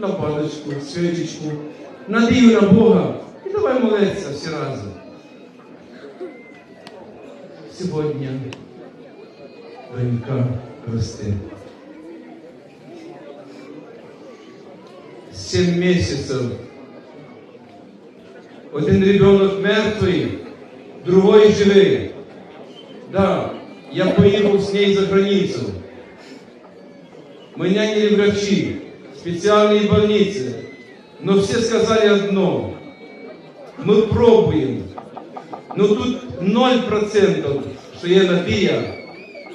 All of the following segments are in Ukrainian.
лампадочку, свічечку, надію на Бога і давай молитися всі разом. Сьогодні донька росте. Семь месяцев. Один ребенок мертвый, другой живый. Да, я поехал с ней за границу. Мы наняли врачи, специальные больницы. Но все сказали одно. Мы пробуем. Но тут 0%, що є надія,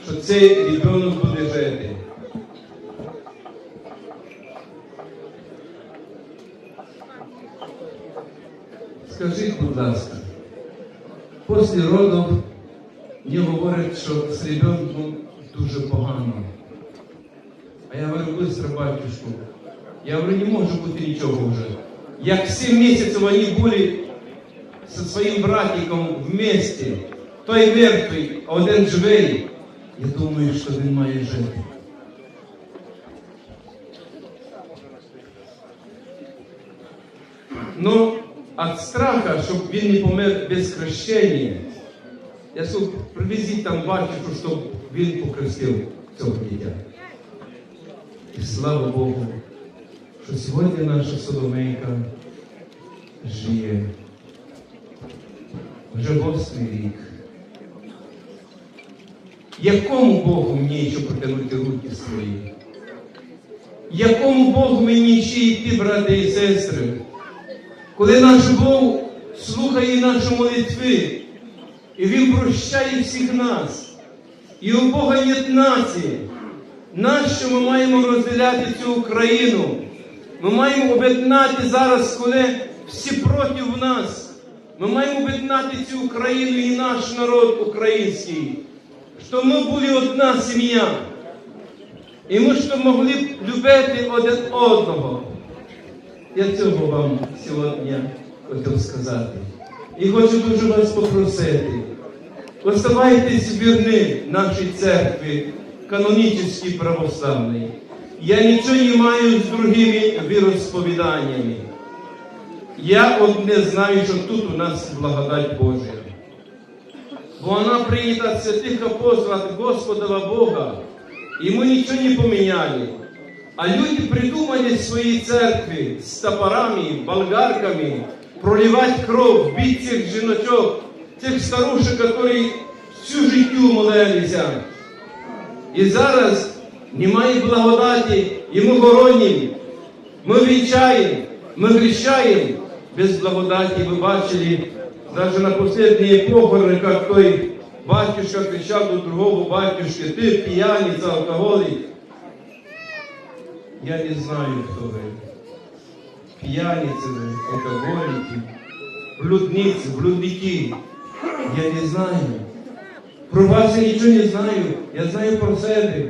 що цей ребенок буде жити. Скажіть, будь ласка, після родів мені говорять, що з ребенком дуже погано. А я говорю, быстро, батюшку. Я говорю, не може бути нічого вже. Як 7 місяців вони були зі своїм братиком вместе, той мертвий, а один живий, я думаю, що він має жити. Ну, від страха, щоб він не помер без хрещення, я сказав, привезіть там батюшку, щоб він покрестив цього дитя. І слава Богу, що сьогодні наша Соломейка живе. Вже восьмий рік. Якому Богу мені ще протягнути руки свої? Якому Богу мені ще йти, брати і сестри? Коли наш Бог слухає наші молитви, і Він прощає всіх нас, і у Бога нет нації. Нащо ми маємо розділяти цю Україну? Ми маємо об'єднати зараз, коли всі проти нас. Ми маємо об'єднати цю Україну і наш народ український, щоб ми були одна сім'я. І ми щоб могли любити один одного. Я цього вам сьогодні хотів сказати. І хочу дуже вас попросити. Оставайтесь вірні нашій церкві, канонічній православній. Я нічого не маю з другими віросповіданнями. Я одне знаю, що тут у нас благодать Божия. Бо вона прийнята святих апостолів від Господова Бога. І ми нічого не поміняли. А люди придумали в своїй церкві з топорами, болгарками проливати кров, бити цих жіночок, цих старушек, які всю життю молилися. І зараз немає благодаті, і ми горонім, ми вінчаємо, ми грішаємо без благодаті. Ви бачили, навіть на останні похорони, як той батюшка кричав до другого батюшки, ти п'яниця, алкоголік. Я не знаю, хто ви. П'яниці ви, алкоголіки, блудниці, блудники. Я не знаю. Про вас я нічого не знаю. Я знаю про себе.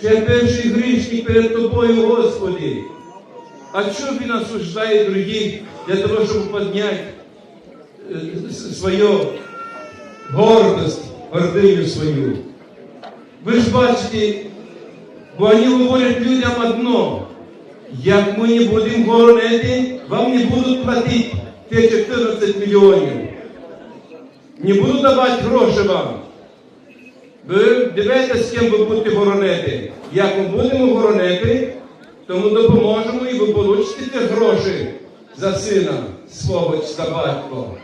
Що я перший грішник перед тобою, Господи. А що він осуждає других для того, щоб підняти е, свою гордость, гординю свою? Ви ж бачите, бо вони говорять людям одно. Як ми не будемо горонити, вам не будуть платити ті 14 мільйонів. Не буду давати гроші вам. Ви дивитесь, з ким ви будете горонити. Як ми будемо горонити, то ми допоможемо і ви получите гроші за сина свого чи за батько.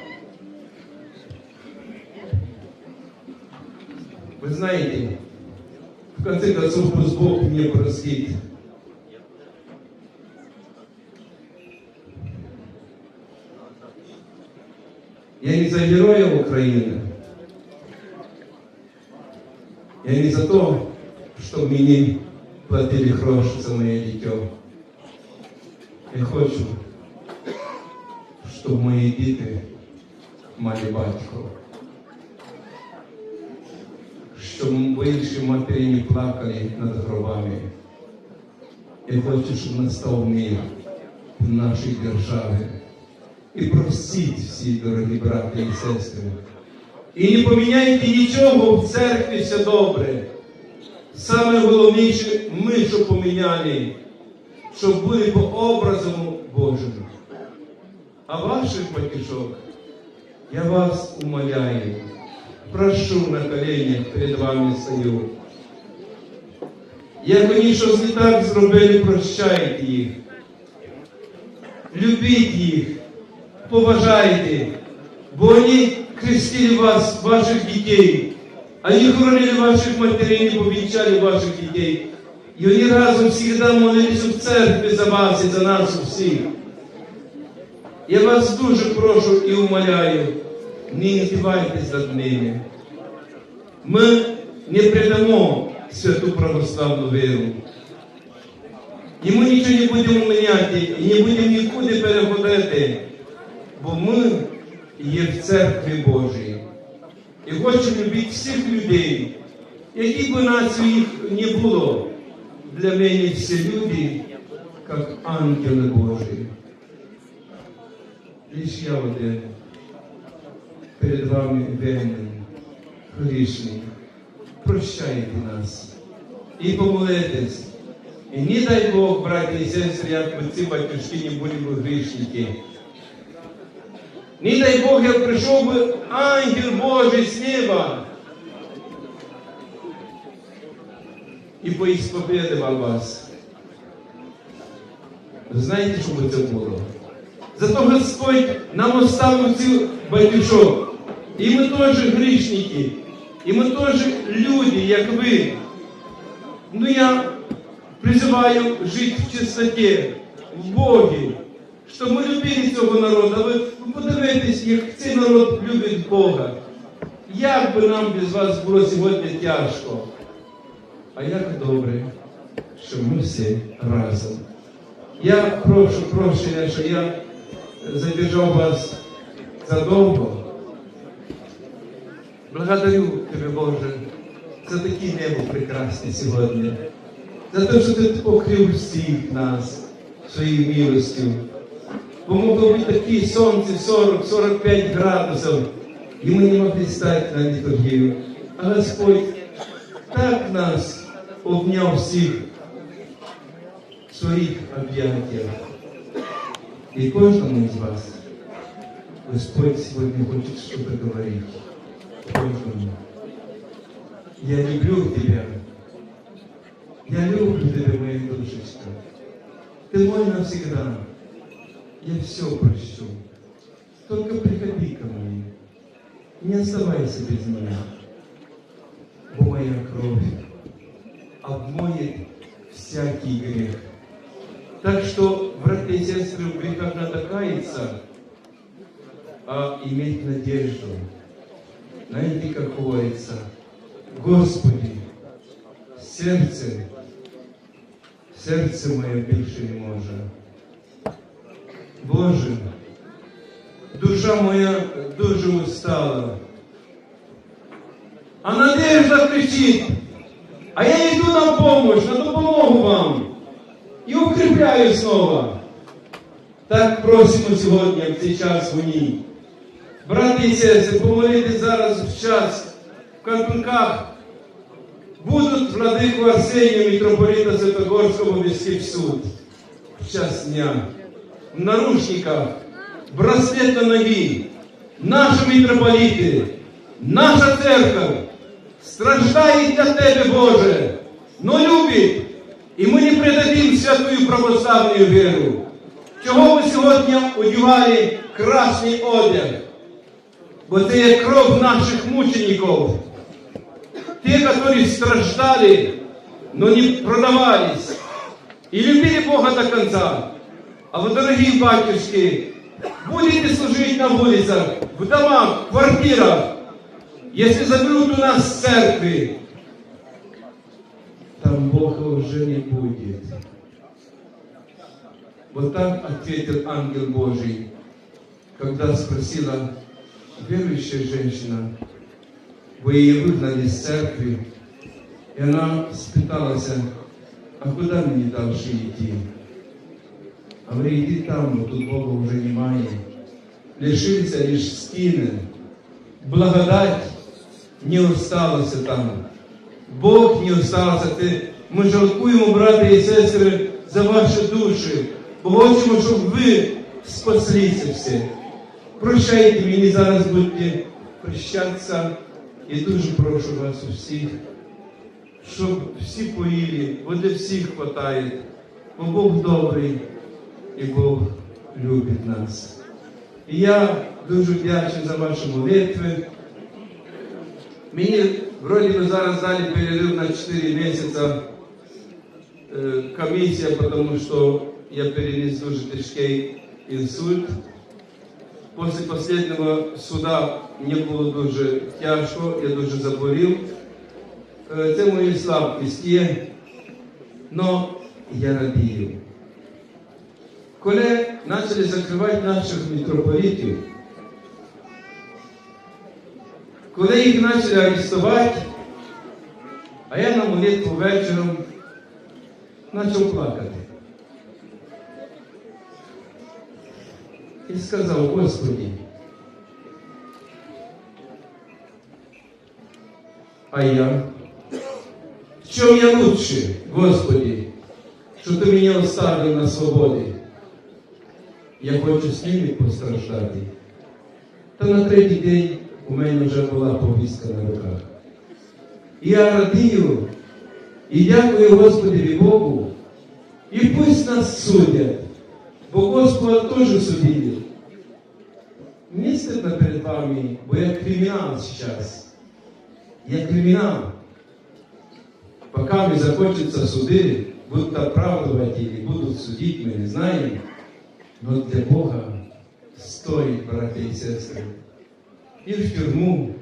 Ви знаєте, в конце концов, Бог мне простит. Я не за героя Украины. Я не за то, чтобы мне платили гроши за моє дитя. Я хочу, щоб мої діти мали батько. Щоб більше матері не плакали над гробами. Я хочу, щоб настав мир в нашій державі. І простіть всі, дорогі брати і сестри. І не поміняйте нічого в церкві все добре. Саме головніше ми, що поміняли, щоб були по образу Божому. А ваших батюшок я вас умоляю, прошу на коленях перед вами стою. Як вони щось не так зробили, прощайте їх. Любіть їх, поважайте, бо вони хрестили вас, ваших дітей, вони хоронили ваших матерей, не повінчали ваших дітей. І вони разом завжди молились в церкві за вас і за нас усіх. Я вас дуже прошу і умоляю, не издевайтесь над ними. Ми не предамо святу православну віру. І ми нічого не будемо міняти, і не будемо нікуди переходити, бо ми є в церкві Божій. І хочемо любити всіх людей, які б нації їх не було. Для мене всі люди, як ангели Божі. Лиш я один перед вами винен, грішний. Прощайте нас і помолитесь. І не дай Бог, браті і сестри, як би ці не були б грішники. Не дай Бог, як прийшов би ангел Божий з неба і поісповідував вас. Ви знаєте, би це було? Зато Господь нам оставив цю батюшок. І ми теж грішники, і ми теж люди, як ви. Ну я призиваю жити в чистоті, в Богі, щоб ми любили цього народу. Ви подивитесь, як цей народ любить Бога. Як би нам без вас було сьогодні тяжко. А як добре, що ми всі разом. Я прошу прощення, що я задержав вас задовго. Благодарю тебе, Боже, за таке небо прекрасне сьогодні, за те, що ти покрив всіх нас своєю милостю. Бо могло бути такі сонце 40-45 градусів, і ми не могли стати на літургію. А Господь так нас обняв всіх в своїх об'яттях. И каждому из вас Господь сегодня хочет что-то говорить. Каждому. Я люблю тебя. Я люблю тебя, моя душечка. Ты мой навсегда. Я все прощу. Только приходи ко мне. Не оставайся без меня. Бо моя кровь обмоет всякий грех. Так что, братья и сестры, в грехах надо каяться, а иметь надежду. Знаете, как говорится, Господи, сердце, серце моє більше не може. Боже, душа моя дуже устала. А надежда кричить, а я йду на помощь, на допомогу вам і укріпляю снова. Так просимо сьогодні в цей час ній. Брати і сестри, помолитись зараз в час в кантунках. Будуть владику Арсенія, митрополита Святогорського в суд в час дня. В наручниках, браслет на ноги, наші митрополіти, наша церква страждає для Тебе, Боже, но любить. І ми не предадим святую православну віру. Чого ви сьогодні одягали красний одяг? Бо це є кров наших мучеників. Те, які страждали, но не продавались. И любили Бога до конца. А вы, дорогие батюшки, будете служить на улицах, в домах, в квартирах, если заберут у нас церкви, там Бога уже не будет. Вот так ответил ангел Божий, когда спросила верующая женщина, вы ее выгнали из церкви, и она спиталась, а куда мне дальше идти? А вы иди там, но тут Бога уже немає. Лишилися лишь стіни. Благодать не осталася там. Бог не остався. Ми жалкуємо, брати і сестри, за ваші душі. Бо хочемо, щоб ви спаслися всі. Прощайте мені зараз будьте прощатися. І дуже прошу вас усіх, щоб всі поїли, бо де всіх хватає. Бо Бог добрий і Бог любить нас. І я дуже вдячний за ваші молитви. Мені вроді би зараз дали перерыв на 4 месяца э, комісія, тому що я перенес дуже тяжкий інсульт. Після последнего суда мені було дуже тяжко, я дуже заболів. Е, Це мої слабкість є, но я радію. Коли почали закривати наших митрополитів, коли їх почали арестувати, а я на молитву вечором почав плакати. І сказав, Господи, а я? В чем я лучше, Господи, що Ти мене оставив на свободі? Я хочу з ними постраждати. Та на третій день у мене вже була повістка на руках. І я радію і дякую Господеві Богу. І пусть нас судять, бо Господа теж судили. Не стыдно перед вами, бо я кримінал сейчас. Я кримінал. Пока не закончатся суди, будут оправдывать или будут судить, мы не знаем. Но для Бога стоит, братья и сестры, и в тюрьму,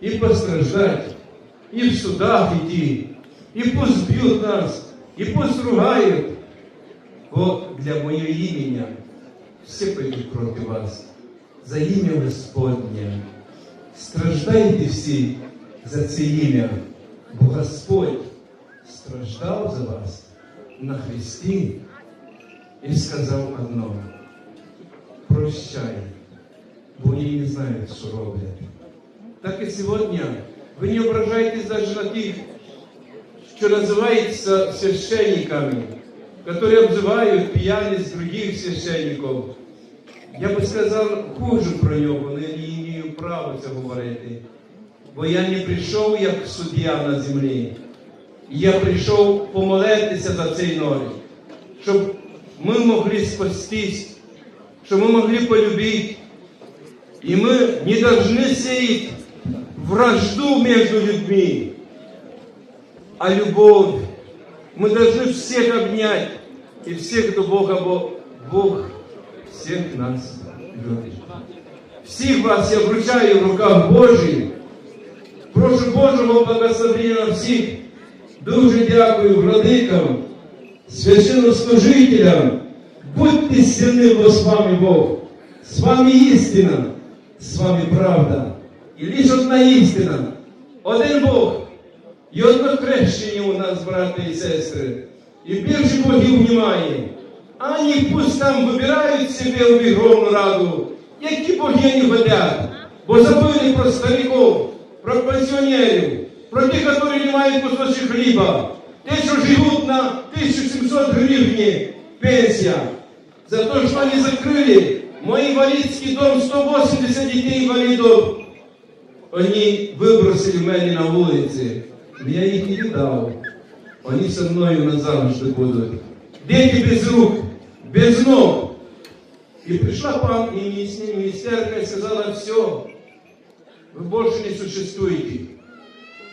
и постраждать, и в судах идти, и пусть бьют нас, и пусть ругают. Бо для моего имени все пойдут против вас. За ім'я Господнє. Страждайте всі за це ім'я, бо Господь страждав за вас на Христі і сказав одно. Прощай, бо вони не знають, що роблять. Так і сьогодні ви не ображайтесь даже на тих, що називаються священниками, які обзивають п'яність других священників. Я би сказав хуже про нього, не маю права це говорити. Бо я не прийшов як суддя на землі. Я прийшов помолитися за цей народ, щоб ми могли спастись, щоб ми могли полюбити. И мы не должны сеять вражду между людьми, а любовь. Мы должны всех обнять и всех до Бога, бо Бог всех нас любит. Всіх вас я вручаю в руках Божих. Прошу Божого благословення на всіх. Дуже дякую владикам, священнослужителям. Будьте сильны, бо з вами Бог. З вами істина, з вами правда. І лише одна істина. Один Бог. І одно хрещення у нас, брати і сестри. І більше богів немає. Ані пусть там вибирають себе у Вігровну раду, які боги не хотять. Бо забыли про стариків, про пенсіонерів, про тих, які не мають кусочок хліба. Те, що живуть на 1700 гривні пенсія. За те, що вони закрили мой инвалидский дом, 180 детей инвалидов. Они выбросили меня на улице. Я их не видал. Они со мною назавжди будут. Дети без рук, без ног. И пришла пан и министерка и сказала, все, вы больше не существуете.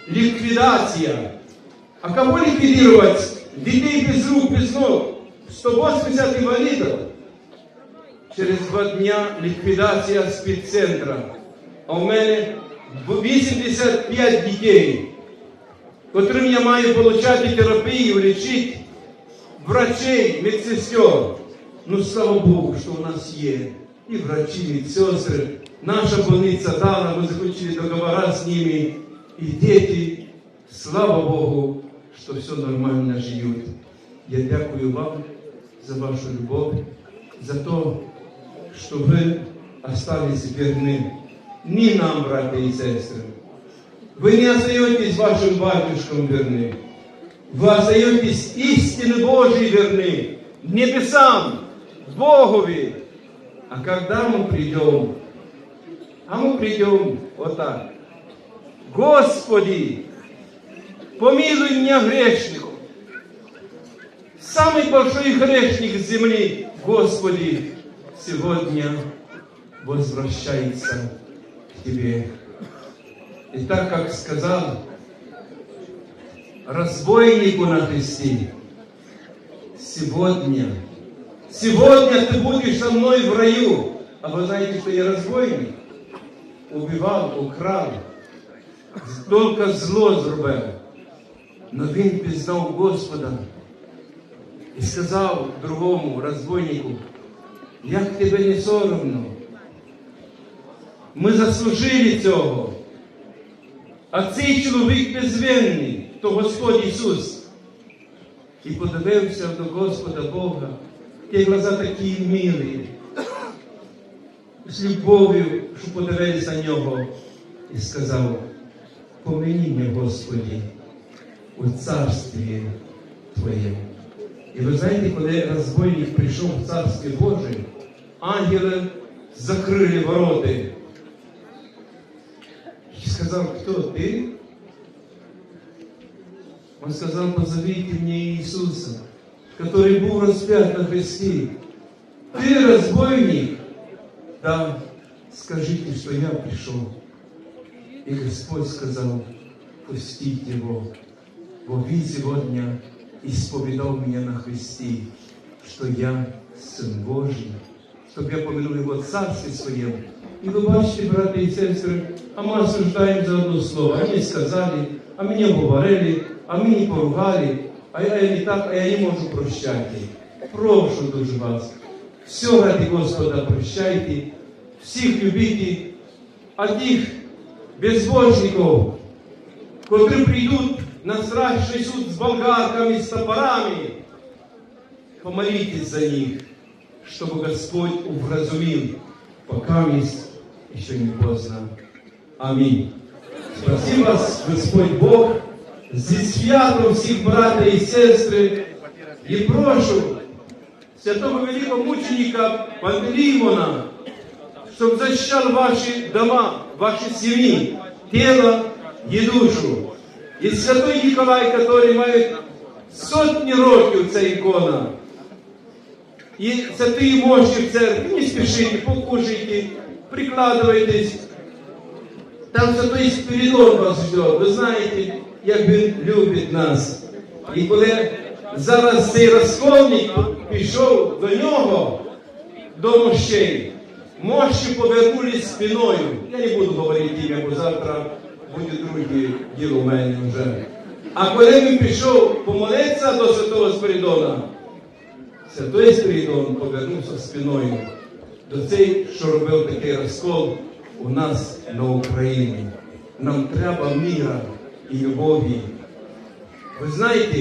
Ликвидация. А кого ликвидировать? Детей без рук, без ног. 180 инвалидов. Через два дня ліквідація спеццентра. А в мене 85 дітей, котрим я маю отримати терапію, лічити врачей, медсестер. Ну, слава Богу, що у нас є і врачі, і медсестри. Наша больниця дала, ми заключили договора з ними. І діти, слава Богу, що все нормально живуть. Я дякую вам за вашу любов, за то, что вы остались верны не нам, братья и сестры. Вы не остаетесь вашим батюшкам верны. вы остаетесь истины Божьей верны, небесам, Богови. А когда мы придем, а мы придем вот так. Господи, помилуй меня грешнику. Самый большой грешник земли, Господи, сегодня возвращается к Тебе. И так как сказал разбойнику на кресте, сегодня, сегодня ты будешь со мной в раю. А вы знаете, что я разбойник? Убивав, украв, тільки зло зробив. Но він пізнав Господа І сказав другому розбойнику, як тебе не соромно. Ми заслужили цього. А цей чоловік безвинний, то Господь Ісус. І подивився до Господа Бога, ті глаза такі милі, з любов'ю, що подивилися на нього, і сказав, помені Господі, у царстві Твоєму. І ви знаєте, коли розбойник прийшов в Царстві Боже, ангели закрили вороти. И сказал, кто ты? Он сказал, позовите мне Иисуса, который был распят на кресте. Ты разбойник? Да, скажите, что я пришел. И Господь сказал, пустите его, бо вы сегодня исповедал меня на Христе, что я Сын Божий, чтобы я помянул Его в Царстве Своем. И вы бачите, браты и сестры, а мы осуждаем за одно слово. Они сказали, а меня говорили, а мы не поругали, а я не так, а я не можу прощати. Прошу дуже вас. Все ради Господа прощайте, всіх любіть, а тих безбожників, котрі прийдуть На страшний суд з болгарками, з топорами, помолитесь за них, чтобы Господь увразумил, пока есть еще не поздно. Аминь. Спасибо вас, Господь Бог, зі святом всіх брата і сестри, і прошу святого великого мученика Пантелеймона, щоб защищал ваші дома, ваші сім'ї, тело і душу. І святой Ніколай, який має сотні років ця ікона, і святые мощи в церкви, не спешите, покушайте, прикладывайтесь. Там святой Спиридон вас ждет. Ви знаєте, як він любить нас. І коли зараз цей розкольник пішов до нього, до мощей, мощі повернулись спиною. Я не буду говорити ім'я, бо завтра буде друге діло у мене вже. А коли він пішов помолитися до святого Спиридона, Святой Спиридон повернувся спиною до цей, що робив такий розкол у нас на Україні. Нам треба міра і любові. Ви знаєте,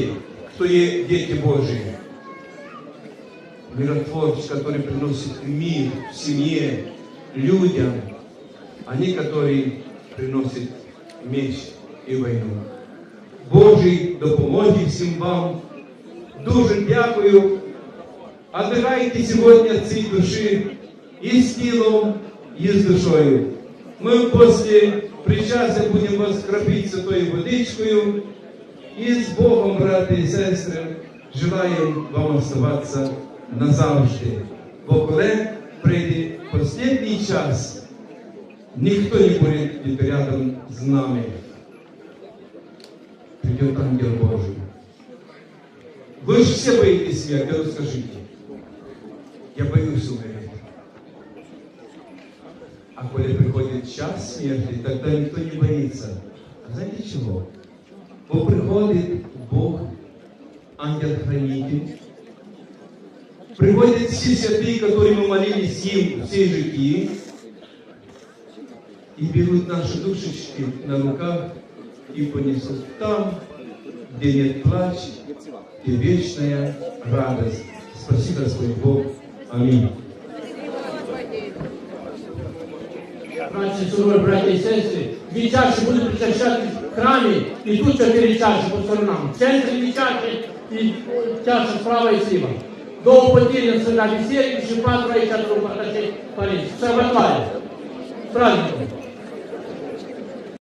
хто є діти Божі? Миротворцы, которые приносят мир в семье, людям, они, которые приносят меч і війну. Божий допомоги всім вам. Дуже дякую. Отдыхайте сегодня от всей души и с телом, и с душою. Мы после причастия будем вас кропить святой водичкою. И с Богом, братья и сестры, желаем вам оставаться назавжди. Бо коли прийде последний час, ніхто не буде бути рядом з нами. Придет ангел Божий. Вы же все боитесь смерти, вот скажите. Я боюсь умереть. А коли приходит час смерти, тогда никто не боится. А знаете чего? Бо приходит Бог, ангел-хранитель, приходят все святые, которые мы молились им всей житии, и берут наши душечки на руках и понесут там, где нет плача, и вечная радость. Спасибо, Господь Бог. Аминь. Братці, сурові, браті і сестри, від чаші будуть причащати храмі, і тут чотири чаші по сторонам. В центрі дві чаші і е, чаша справа і зліва. До потерян сюда висели, и Патра и Чатру Паташи Париж. Все в Атланте. С праздником.